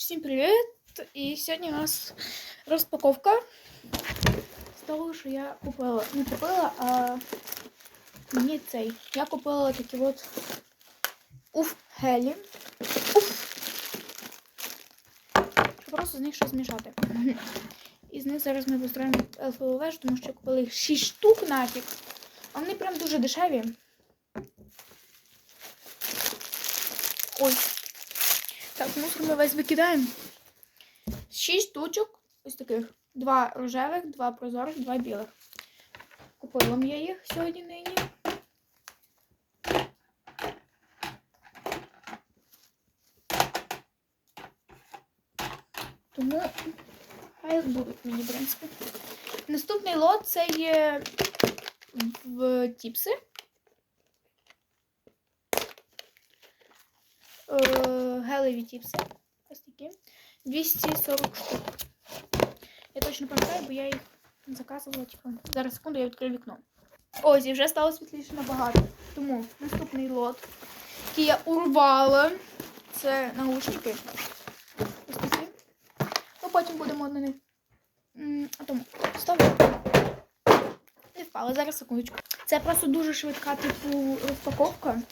Всім привіт! І сьогодні у нас розпаковка з того, що я купила. Не купила, а мені цей. Я купила такі от уф гелі. Уф! Просто з них щось змішати. І з них зараз ми построїмо елфову тому що я купила їх 6 штук нафіг. Вони прям дуже дешеві. Ой. Так, мусор ми весь викидаємо. Шість штучок, ось таких. Два рожевих, два прозорих, два білих. Купила я їх сьогодні нині. Тому хай будуть мені, в принципі. Наступний лот це є в тіпси. Гелеві тіпси. Ось такі. 240 штук. Я точно пам'ятаю, бо я їх заказувала. Типу. Зараз секунду, я відкрию вікно. Ось, і вже стало світліше набагато. Тому наступний лот, який я урвала, це наушники. Ось такі. Ну, потім будемо на них. Тому ставлю. Не впала, зараз секундочку. Це просто дуже швидка, типу, розпаковка.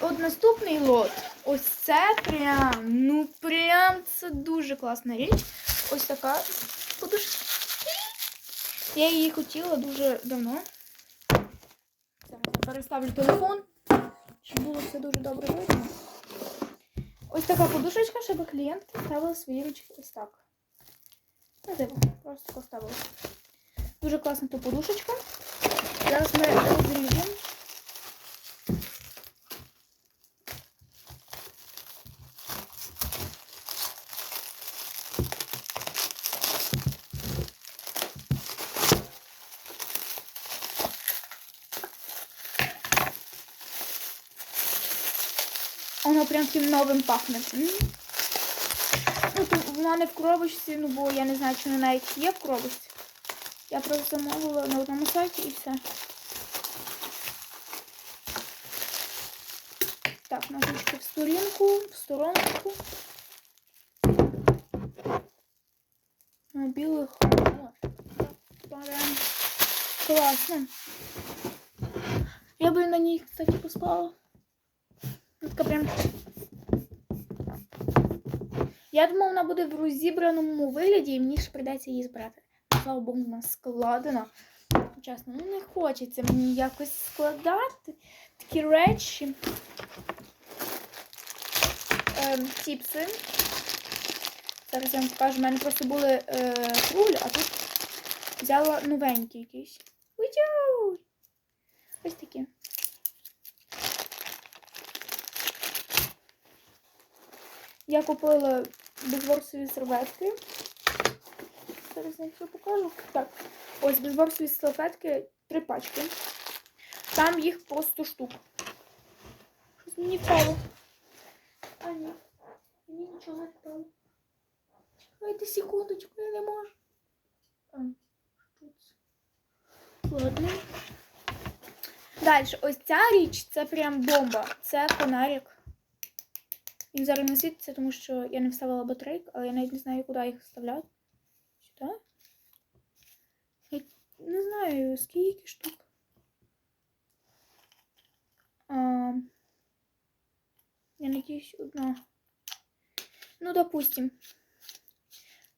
От наступний лот. Ось це прям, ну прям це дуже класна річ. Ось така подушка. Я її хотіла дуже давно. Зараз я переставлю телефон, щоб було все дуже добре видно. Ось така подушечка, щоб клієнти ставили свої ручки ось так. Не диво, просто поставили. Дуже класна тут подушечка. Зараз ми розріжемо. Прям таким новим пахне. Ну, то в мене в коробочці, ну бо я не знаю, чи вона навіть є в коробочці. Я просто замовила на одному сайті і все. Так, ножички в сторінку, в сторонку. На білих. Класно. Я би на ній, кстати, поспала. Ну, Така прям. Я думала, вона буде в розібраному вигляді, і мені ж прийдеться її збирати. Слава Богу, вона складена. Чесно, ну не хочеться мені якось складати такі речі. Ем, тіпси. Зараз я вам покажу. У мене просто були е, круглі, а тут взяла новенькі якісь. Уйдю! Ось такі. Я купила безворсові серветки. Зараз я все покажу. Так, ось безворсові серветки, три пачки. Там їх 100 штук. Щось мені впало. А ні, мені нічого не впало. Чекайте секундочку, я не можу. А? Ладно. Далі, ось ця річ, це прям бомба. Це фонарик. Він зараз не світиться, тому що я не вставила батарейку, але я навіть не знаю, куди їх вставляти. Сюди? Я не знаю, скільки штук. А, я надіюсь, одна. Ну, допустим.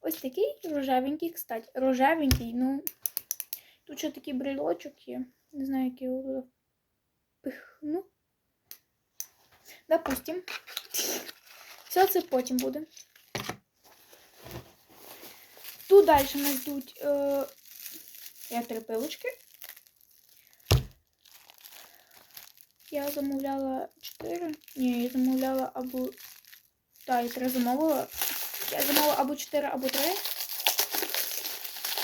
Ось такий рожевенький, кстати. Рожевенький, ну. Тут ще такий брелочок є. Не знаю, як я його пихну. Допустим. Все це потім буде. Тут далі нас йдуть е, я три пилочки. Я замовляла 4. Ні, я замовляла або. Так, я три замовила. Я замовила або 4, або 3.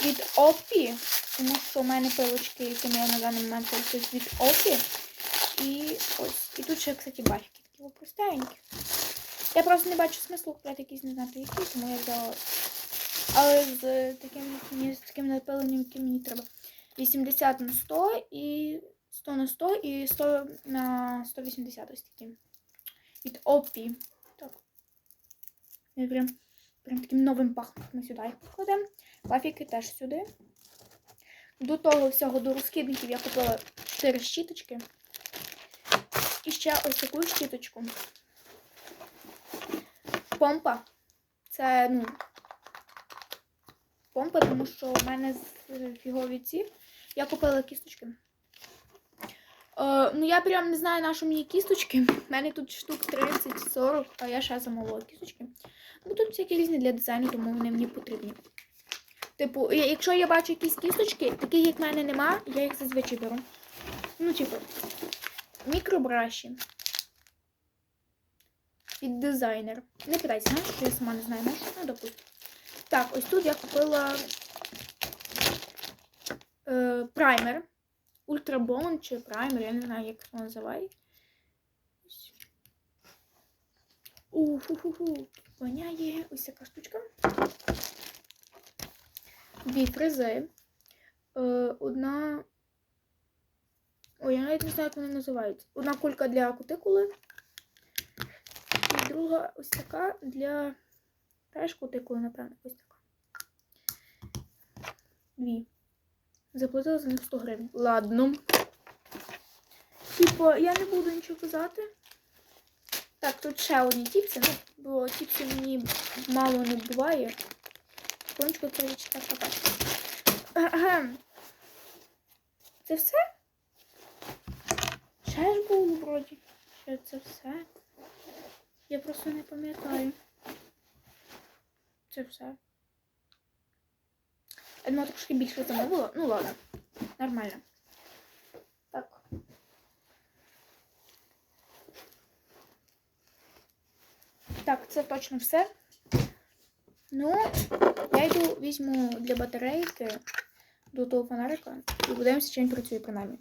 Від Опі. Тому що у мене пилочки, якими я на даний момент від Опі. І ось. І тут ще, кстати, бахики такі простенькі. Я просто не бачу смислу купляти якісь не знати які, тому я взяла. Але з таким, з таким напиленням, яким мені треба. 80 на 100 і 100 на 100 і 100 на 180 ось такі. Від Опі. Так. Вони прям, прям таким новим пахнуть. Ми сюди їх покладемо. Пафіки теж сюди. До того всього до розхідників я купила 4 щіточки. І ще ось таку щіточку. Помпа. Це, ну, помпа, тому що в мене фігові ці. Я купила кісточки. Е, ну, я прям не знаю, на що мені кісточки. У мене тут штук 30-40, а я ще замовила кісточки. Ну, тут всякі різні для дизайну, тому вони мені потрібні. Типу, якщо я бачу якісь кісточки, таких як в мене нема, я їх зазвичай беру. Ну, типу, мікробраші. Під дизайнер. Не питайся, знаєш, що я сама не знаю, знаєш? Ну, допустим. Так, ось тут я купила е, праймер. Ультрабон чи праймер, я не знаю, як воно називає. Ось. Уху-ху-ху. Воняє ось така штучка. Дві фрези. Е, одна. Ой, я навіть не знаю, як вони називаються. Одна кулька для кутикули. І друга ось така для теж кутикули, напевно, ось така. Дві. Заплатила за них 100 гривень. Ладно. Типу, я не буду нічого казати. Так, тут ще одні тіпси, ну, бо тіпсів мені мало не буває. Секундочку, це вже четверта Це все? Ще було вроді. Що це все? Я просто не пам'ятаю. Це все. Думала, трошки більше замовила. Ну ладно. Нормально. Так. Так, це точно все. Ну, я йду візьму для батарейки до того фонарика і подивимося, чи він працює принаймні.